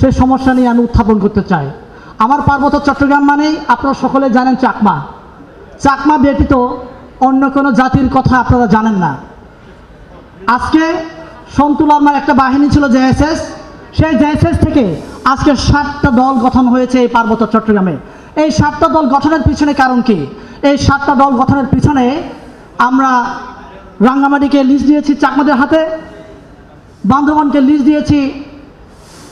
সেই সমস্যা নিয়ে আমি উত্থাপন করতে চাই। আমার পার্বত্য চট্টগ্রাম মানেই আপনারা সকলে জানেন চাকমা। চাকমা ব্যতীত অন্য কোনো জাতির কথা আপনারা জানেন না। আজকে আমার একটা বাহিনী ছিল জেএসএস। সেই জেএসএস থেকে আজকে সাতটা দল গঠন হয়েছে এই পার্বত্য চট্টগ্রামে। এই সাতটা দল গঠনের পিছনে কারণ কি? এই সাতটা দল গঠনের পিছনে আমরা রাঙ্গামাটিকে লিজ দিয়েছি চাকমাদের হাতে বান্ধবানকে লিজ দিয়েছি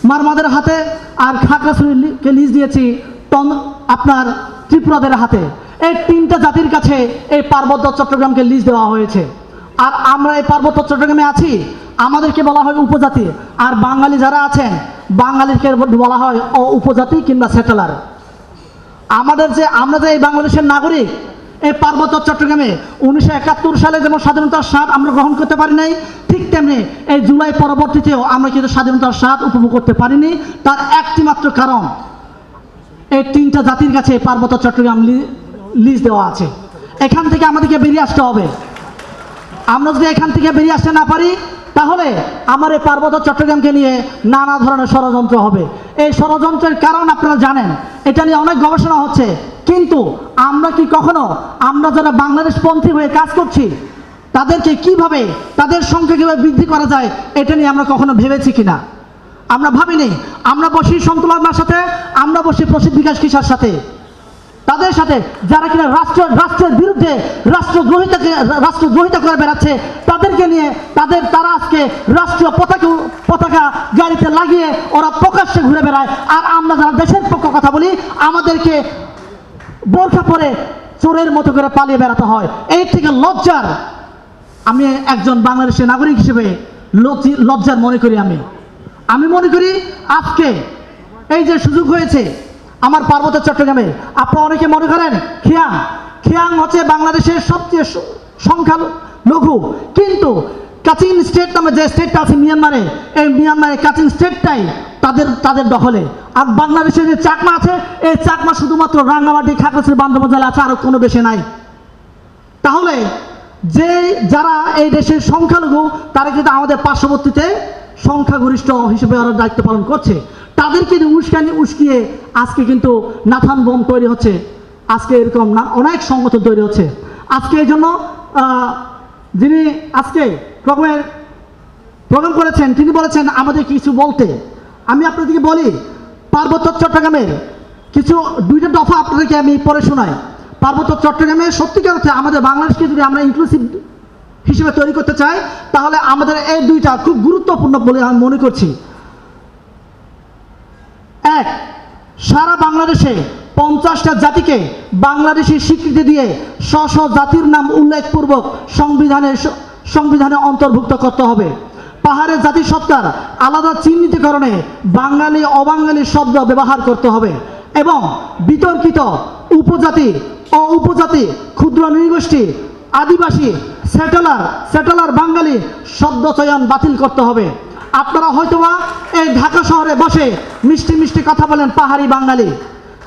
মারমাদের হাতে আর খাগড়াছড়িকে লিজ দিয়েছি টন আপনার ত্রিপুরাদের হাতে। এই তিনটা জাতির কাছে এই পার্বত্য চট্টগ্রামকে লিজ দেওয়া হয়েছে। আর আমরা এই পার্বত্য চট্টগ্রামে আছি, আমাদেরকে বলা হয় উপজাতি। আর বাঙালি যারা আছেন, বাঙালিকে বলা হয় অ উপজাতি কিংবা সেটেলার। আমাদের যে আমরা যে এই বাংলাদেশের নাগরিক এই পার্বত্য চট্টগ্রামে উনিশশো একাত্তর সালে যেমন স্বাধীনতার স্বাদ আমরা গ্রহণ করতে পারিনি ঠিক তেমনি এই জুলাই পরবর্তীতেও আমরা কিন্তু স্বাধীনতার স্বাদ উপভোগ করতে পারিনি। তার একটি মাত্র কারণ, এই তিনটা জাতির কাছে পার্বত্য চট্টগ্রাম লিজ দেওয়া আছে। এখান থেকে আমাদেরকে বেরিয়ে আসতে হবে। আমরা যদি এখান থেকে বেরিয়ে আসতে না পারি, তাহলে আমার এই পার্বত্য চট্টগ্রামকে নিয়ে নানা ধরনের ষড়যন্ত্র হবে। এই ষড়যন্ত্রের কারণ আপনারা জানেন, এটা নিয়ে অনেক গবেষণা হচ্ছে। কিন্তু আমরা কি কখনো, আমরা যারা বাংলাদেশপন্থী হয়ে কাজ করছি, তাদেরকে কীভাবে, তাদের সংখ্যা কীভাবে বৃদ্ধি করা যায়, এটা নিয়ে আমরা কখনো ভেবেছি কিনা? আমরা ভাবিনি, আমরা বসি সন্তুলনার সাথে, আমরা বসি প্রসিদ্ধ বিকাশ কিসার সাথে। তাদের সাথে যারা কিনা রাষ্ট্র, রাষ্ট্রের বিরুদ্ধে রাষ্ট্রদ্রোহিতাকে রাষ্ট্রদ্রোহিতা করে বেড়াচ্ছে, তাদেরকে নিয়ে, তাদের, তারা আজকে রাষ্ট্রীয় পতাকা পতাকা গাড়িতে লাগিয়ে ওরা প্রকাশ্যে ঘুরে বেড়ায়। আর আমরা যারা দেশের পক্ষ কথা বলি, আমাদেরকে বোরখা পরে চোরের মতো করে পালিয়ে বেড়াতে হয়। এই থেকে লজ্জার, আমি একজন বাংলাদেশের নাগরিক হিসেবে লজ্জি- লজ্জার মনে করি আমি। আমি মনে করি আজকে এই যে সুযোগ হয়েছে আমার পার্বত্য চট্টগ্রামে, আপনারা অনেকে মনে করেন খিয়াং খিয়াং হচ্ছে বাংলাদেশের সবচেয়ে সংখ্যা লঘু। কিন্তু কাচিন স্টেট নামে যে স্টেটটা আছে মিয়ানমারে, এই মিয়ানমারের কাচিন স্টেটটাই তাদের তাদের দখলে। আর বাংলাদেশের যে চাকমা আছে, এই চাকমা শুধুমাত্র রাঙ্গামাটি, খাগড়াছড়ি বান্ধব জেলা আছে আরও কোনো বেশি নাই। তাহলে যে যারা এই দেশের সংখ্যালঘু, তারা কিন্তু আমাদের পার্শ্ববর্তীতে সংখ্যাগরিষ্ঠ হিসেবে ওরা দায়িত্ব পালন করছে। তাদেরকে নিয়ে উস্কানি উস্কিয়ে আজকে কিন্তু নাথান বোম তৈরি হচ্ছে। আজকে এরকম না, অনেক সংগঠন তৈরি হচ্ছে। আজকে এই জন্য যিনি আজকে প্রোগ্রামের, প্রোগ্রাম করেছেন, তিনি বলেছেন, আমাদের কিছু বলতে। আমি আপনাদেরকে বলি, পার্বত্য চট্টগ্রামের কিছু, দুইটা দফা আপনাদেরকে আমি পরে শোনাই। পার্বত্য চট্টগ্রামে সত্যিকার অর্থে আমাদের বাংলাদেশকে যদি আমরা ইনক্লুসিভ হিসেবে তৈরি করতে চাই, তাহলে আমাদের এই দুইটা খুব গুরুত্বপূর্ণ বলে আমি মনে করছি। এক, সারা বাংলাদেশে পঞ্চাশটা জাতিকে বাংলাদেশের স্বীকৃতি দিয়ে স্ব জাতির নাম উল্লেখপূর্বক সংবিধানে সংবিধানে অন্তর্ভুক্ত করতে হবে। পাহাড়ের জাতি সত্তার আলাদা চিহ্নিতকরণে বাঙালি, অবাঙালি শব্দ ব্যবহার করতে হবে এবং বিতর্কিত উপজাতি ও উপজাতি ক্ষুদ্র নৃগোষ্ঠী, আদিবাসী, সেটেলার সেটেলার বাঙালি শব্দ চয়ন বাতিল করতে হবে। আপনারা হয়তোবা এই ঢাকা শহরে বসে মিষ্টি মিষ্টি কথা বলেন পাহাড়ি বাঙালি।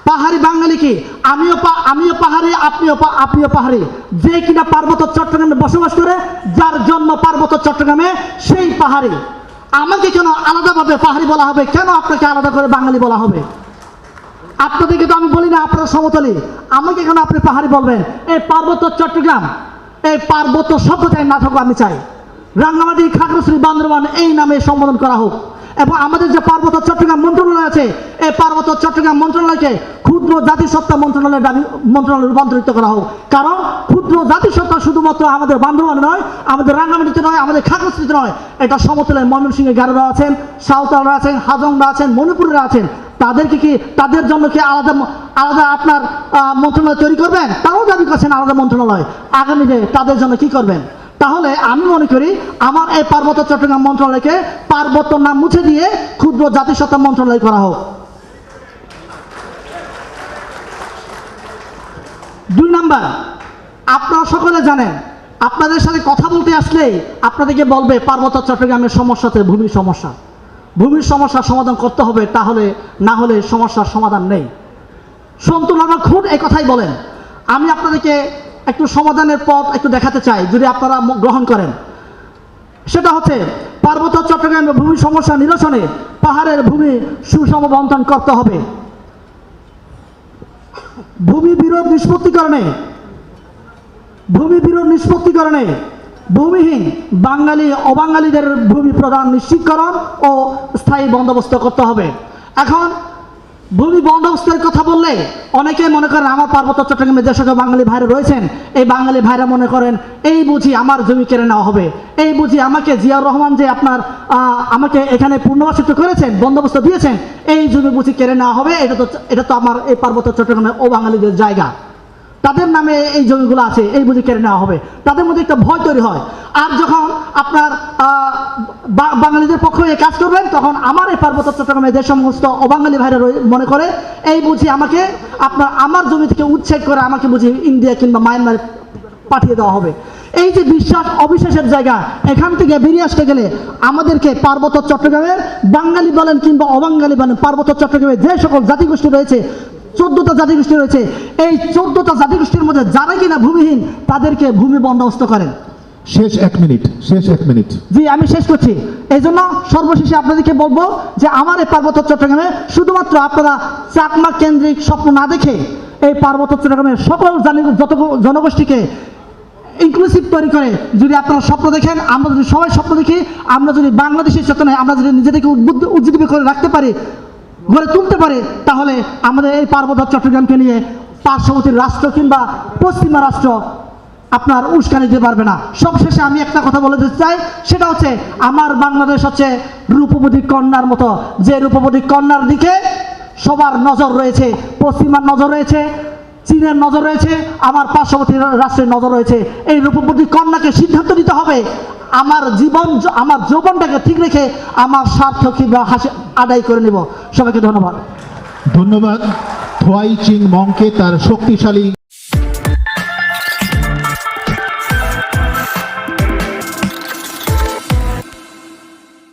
পাহাড়ি বাঙালি কি? আমিও আমিও পাহাড়ি, আপনিও আপনিও পাহাড়ি। যে কিনা পার্বত্য চট্টগ্রামে বসবাস করে, যার জন্ম পার্বত্য চট্টগ্রামে, সেই পাহাড়ি। আমাকে কেন আলাদাভাবে পাহাড়ি বলা হবে? কেন আপনাকে আলাদা করে বাঙালি বলা হবে? আপনাদেরকে তো আমি বলি না, আপনারা সমতলী। আমাকে কেন আপনি পাহাড়ি বলবেন? এই পার্বত্য চট্টগ্রাম, এই পার্বত্য শব্দটাই না থাকুক আমি চাই। রাঙ্গামাটি খাগড়াছড়ি, বান্দরবান, এই নামে সম্বোধন করা হোক। এবং আমাদের যে পার্বত্য চট্টগ্রাম মন্ত্রণালয় আছে, এই পার্বত্য চট্টগ্রাম মন্ত্রণালয়কে ক্ষুদ্র জাতিসত্তা মন্ত্রণালয়ের দাবি, মন্ত্রণালয়ে রূপান্তরিত করা হোক। কারণ ক্ষুদ্র জাতিসত্তা শুধুমাত্র আমাদের বান্ধবান নয়, আমাদের রাঙ্গামাটিতে নয়, আমাদের খাগড়াছড়িতে নয়, এটা সমতলের ময়মনসিংহে গারোরা আছেন, সাঁওতালরা আছেন, হাজংরা আছেন, মণিপুরেরা আছেন। তাদেরকে কি, তাদের জন্য কি আলাদা আলাদা আপনার মন্ত্রণালয় তৈরি করবেন? তারাও দাবি করছেন আলাদা মন্ত্রণালয়। আগামীতে তাদের জন্য কি করবেন? তাহলে আমি মনে করি আমার এই পার্বত্য চট্টগ্রাম মন্ত্রণালয়কে পার্বত্য নাম মুছে দিয়ে ক্ষুদ্র জাতিসত্তা মন্ত্রণালয় করা হোক। দুই নাম্বার, আপনারা সকলে জানেন, আপনাদের সাথে কথা বলতে আসলে আপনাদেরকে বলবে পার্বত্য চট্টগ্রামের সমস্যাতে ভূমির সমস্যা। ভূমির সমস্যার সমাধান করতে হবে, তাহলে না হলে সমস্যার সমাধান নেই। সন্তুলনা খুব এই কথাই বলেন। আমি আপনাদেরকে একটু সমাধানের পথ একটু দেখাতে চাই, যদি আপনারা গ্রহণ করেন। সেটা হচ্ছে, পার্বত্য চট্টগ্রামের ভূমি সমস্যা নিরসনে পাহাড়ের ভূমি সুষম বন্টন করতে হবে। ভূমি বিরোধ নিষ্পত্তিকরণে, ভূমি বিরোধ নিষ্পত্তিকরণে ভূমিহীন বাঙালি, অবাঙালিদের ভূমি প্রদান নিশ্চিতকরণ ও স্থায়ী বন্দোবস্ত করতে হবে। এখন ভূমি বন্দোবস্তের কথা বললে অনেকে মনে করেন আমার পার্বত্য চট্টগ্রামে যে সকল বাঙালি ভাইরা রয়েছেন। এই বাঙালি ভাইরা মনে করেন, এই বুঝি আমার জমি কেড়ে নেওয়া হবে। এই বুঝি আমাকে জিয়াউর রহমান যে আপনার আমাকে এখানে পূর্ণবাসিত করেছেন, বন্দোবস্ত দিয়েছেন, এই জমি বুঝি কেড়ে নেওয়া হবে। এটা তো এটা তো আমার এই পার্বত্য চট্টগ্রামের ও বাঙালিদের জায়গা। তাদের নামে এই জমিগুলো আছে, এই বুঝি কেড়ে নেওয়া হবে। তাদের মধ্যে একটা ভয় তৈরি হয়। আর যখন আপনার বাঙালিদের পক্ষ কাজ করবেন, তখন আমার এই পার্বত্য চট্টগ্রামে যে সমস্ত অবাঙালি ভাইরা মনে করে, এই বুঝি আমাকে, আপনার, আমার জমি থেকে উচ্ছেদ করে আমাকে বুঝি ইন্ডিয়া কিংবা মায়ানমারে পাঠিয়ে দেওয়া হবে। এই যে বিশ্বাস, অবিশ্বাসের জায়গা, এখান থেকে বেরিয়ে আসতে গেলে আমাদেরকে পার্বত্য চট্টগ্রামের বাঙালি বলেন কিংবা অবাঙালি বলেন, পার্বত্য চট্টগ্রামে যে সকল জাতিগোষ্ঠী রয়েছে, চোদ্দটা জাতিগোষ্ঠী রয়েছে, এই চোদ্দটা জাতিগোষ্ঠীর মধ্যে যারা কিনা ভূমিহীন, তাদেরকে ভূমি বন্দোবস্ত করেন। শেষ এক মিনিট, শেষ এক মিনিট। জি, আমি শেষ করছি। এই জন্য সর্বশেষে আপনাদেরকে বলব যে আমার এই পার্বত্য চট্টগ্রামে শুধুমাত্র আপনারা চাকমা কেন্দ্রিক স্বপ্ন না দেখে এই পার্বত্য চট্টগ্রামের সকল যত জনগোষ্ঠীকে ইনক্লুসিভ তৈরি করে যদি আপনারা স্বপ্ন দেখেন, আমরা যদি সবাই স্বপ্ন দেখি, আমরা যদি বাংলাদেশের চেতনায় আমরা যদি নিজেদেরকে উদ্বুদ্ধ, উজ্জীবিত করে রাখতে পারি, গড়ে তুলতে পারি, তাহলে আমাদের এই পার্বত্য চট্টগ্রামকে নিয়ে পার্শ্ববর্তী রাষ্ট্র কিংবা পশ্চিমা রাষ্ট্র আপনার উস্কানি দিতে পারবে না। সবশেষে আমি একটা কথা বলে দিতে চাই, সেটা হচ্ছে আমার বাংলাদেশ হচ্ছে রূপবতী কন্যার মতো। যে রূপবতী কন্যার দিকে সবার নজর রয়েছে, পশ্চিমার নজর রয়েছে, চীনের নজর রয়েছে, আমার পার্শ্ববর্তী রাষ্ট্রের নজর রয়েছে। এই রূপবতী কন্যাকে সিদ্ধান্ত নিতে হবে। আমার জীবন, আমার যৌবনটাকে ঠিক রেখে আমার স্বার্থ কিংবা হাসি আদায় করে নেব। সবাইকে ধন্যবাদ। ধন্যবাদ। থোয়াই চিং মংকে তার শক্তিশালী